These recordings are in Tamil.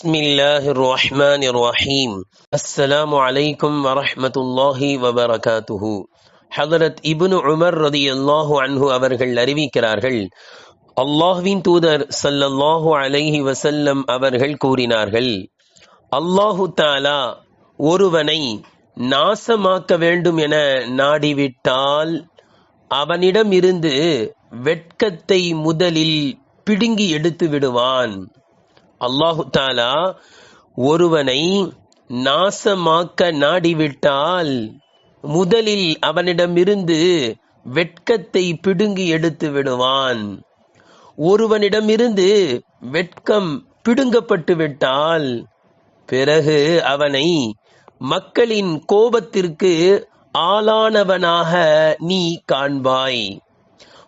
بسم الله الرحمن الرحيم السلام عليكم ورحمة الله وبركاته ஹதரத் இப்னு உமர் ரதியல்லாஹு அன்ஹு அவர்கள் அறிவிக்கிறார்கள் அல்லாஹ்வின் தூதர் ஸல்லல்லாஹு அலைஹி வஸல்லம் அவர்கள் கூறினார்கள் அல்லாஹு தாலா ஒருவனை நாசமாக்க வேண்டும் என நாடிவிட்டால் அவனிடமிருந்து வெட்கத்தை முதலில் பிடுங்கி எடுத்து விடுவான் அல்லாஹு தாலா ஒருவனை நாசமாக்க நாடிவிட்டால் முதலில் அவனிடமிருந்து வெட்கத்தை பிடுங்கி எடுத்து விடுவான். ஒருவனிடமிருந்து வெட்கம் பிடுங்கப்பட்டு விட்டால் பிறகு அவனை மக்களின் கோபத்திற்கு ஆளானவனாக நீ காண்பாய்.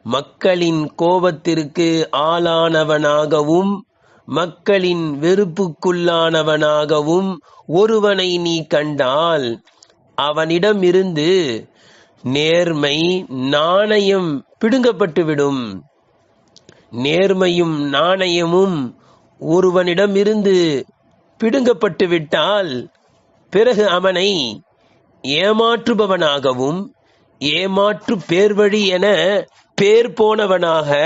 மக்களின் கோபத்திற்கு ஆளானவனாகவும் மக்களின் வெறுப்புக்குள்ளானவனாகவும் ஒருவனை நீ கண்டால் அவனிடமிருந்து நேர்மை நாணயம் பிடுங்கப்பட்டுவிடும். நேர்மையும் நாணயமும் ஒருவனிடமிருந்து பிடுங்கப்பட்டு விட்டால் பிறகு அவனை ஏமாற்றுபவனாகவும் ஏமாற்று பேர்வழி என பேர் போனவனாக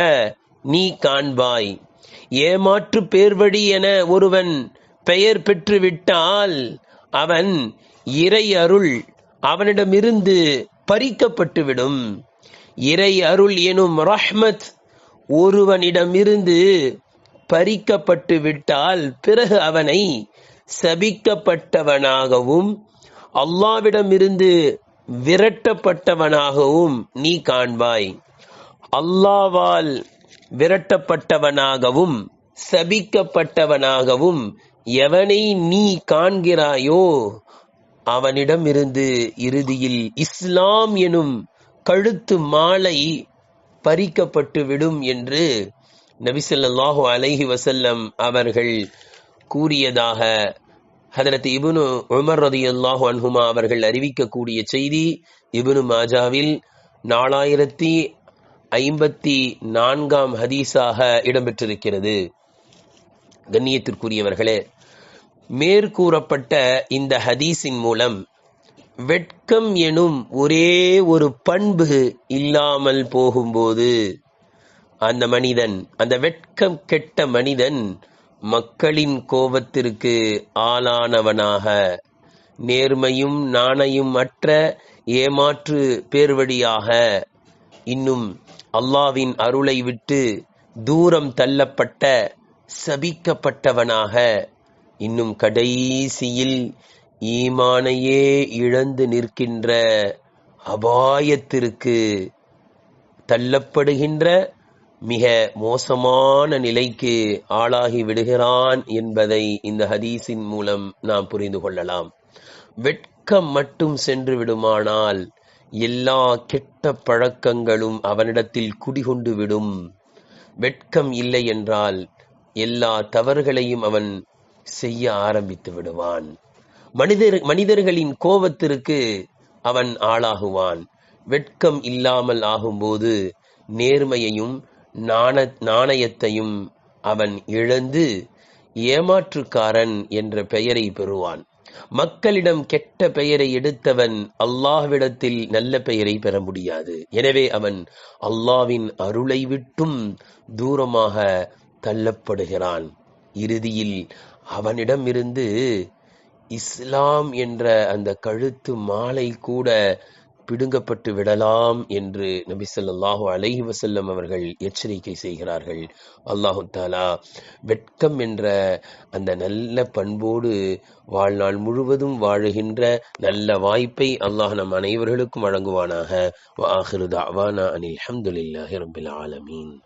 நீ காண்பாய். ஏமாற்று பேர்வழி என ஒருவன் பெயர் பெற்றுவிட்டால் அவன் இறை அருள் அவனிடமிருந்து பறிக்கப்பட்டுவிடும். இறை அருள் எனும் ரஹ்மத் ஒருவனிடமிருந்து பறிக்கப்பட்டு விட்டால் பிறகு அவனை சபிக்கப்பட்டவனாகவும் அல்லாவிடமிருந்து விரட்டப்பட்டவனாகவும் நீ காண்பாய். அல்லாவால் விரட்டப்பட்டவனாகவும் சபிக்கப்பட்டவனாகவும் எவனை நீ காண்கிறாயோ அவனிடமிருந்து இறுதியில் இஸ்லாம் எனும் கழுத்து மாலை பறிக்கப்பட்டு விடும் என்று நபிசல்லாஹு அலஹி வசல்லம் அவர்கள் கூறியதாக ஹதரத் இபுனு உமர் ரதியல்லாஹு அன்ஹுமா அவர்கள் அறிவிக்கக்கூடிய செய்தி. இபுனு மாஜாவில் நாலாயிரத்தி ஐம்பத்தி நான்காம் ஹதீஸாக இடம்பெற்றிருக்கிறது. கண்ணியத்திற்குரியவர்களே மேற்கூறப்பட்ட இந்த ஹதீஸின் மூலம் வெட்கம் எனும் ஒரே ஒரு பண்பு இல்லாமல் போகும்போது அந்த மனிதன் அந்த வெட்கம் கெட்ட மனிதன் மக்களின் கோபத்திற்கு ஆளானவனாக. நேர்மையும் நாணயம் அற்ற ஏமாற்று பேர்வழியாக இன்னும் அல்லாவின் அருளை விட்டு தூரம் தள்ளப்பட்ட சபிக்கப்பட்டவனாக இன்னும் கடைசியில் ஈமானையே இழந்து நிற்கின்ற அபாயத்திற்கு தள்ளப்படுகின்ற மிக மோசமான நிலைக்கு ஆளாகி விடுகிறான் என்பதை இந்த ஹதீஸின் மூலம் நாம் புரிந்து கொள்ளலாம். வெட்கம் மட்டும் சென்று விடுமானால் எல்லா கெட்ட பழக்கங்களும் அவனிடத்தில் குடிகொண்டு விடும். வெட்கம் இல்லை என்றால் எல்லா தவறுகளையும் அவன் செய்ய ஆரம்பித்து விடுவான். மனிதர் மனிதர்களின் கோபத்திற்கு அவன் ஆளாகுவான். வெட்கம் இல்லாமல் ஆகும்போது நேர்மையையும் நாண நாணயத்தையும் அவன் இழந்து ஏமாற்றுக்காரன் என்ற பெயரை பெறுவான். மக்களிடம் கெட்ட பெயரை எடுத்தவன் அல்லாஹ்விடத்தில் நல்ல பெயரை பெற முடியாது. எனவே அவன் அல்லாவின் அருளை விட்டும் தூரமாக தள்ளப்படுகிறான். இறுதியில் அவனிடமிருந்து இஸ்லாம் என்ற அந்த கழுத்து மாலை கூட பிடுங்கப்பட்டு விடலாம் என்று நபி சொல்லாஹு அலஹி வசல்லம் அவர்கள் எச்சரிக்கை செய்கிறார்கள். அல்லாஹு தாலா வெட்கம் என்ற அந்த நல்ல பண்போடு வாழ்நாள் முழுவதும் வாழுகின்ற நல்ல வாய்ப்பை அல்லாஹ் நம் அனைவர்களுக்கும் வழங்குவானாக. வாஹிரு அனில் அஹமதுல்லாஹி ரபில் ஆலமீன்.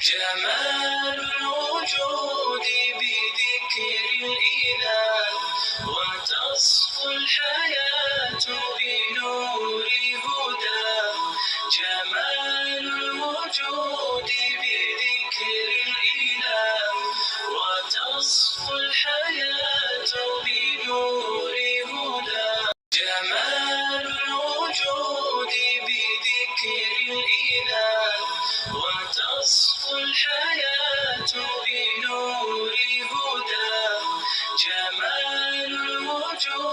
جمال الوجود بذكر الإله وتصفو الحياة بنور هدى. جمال الوجود بذكر الإله وتصفو الحياة بنور هدى. جمال الوجود الإيمان وتصفو الحياة بنور هدى جمال الوجود.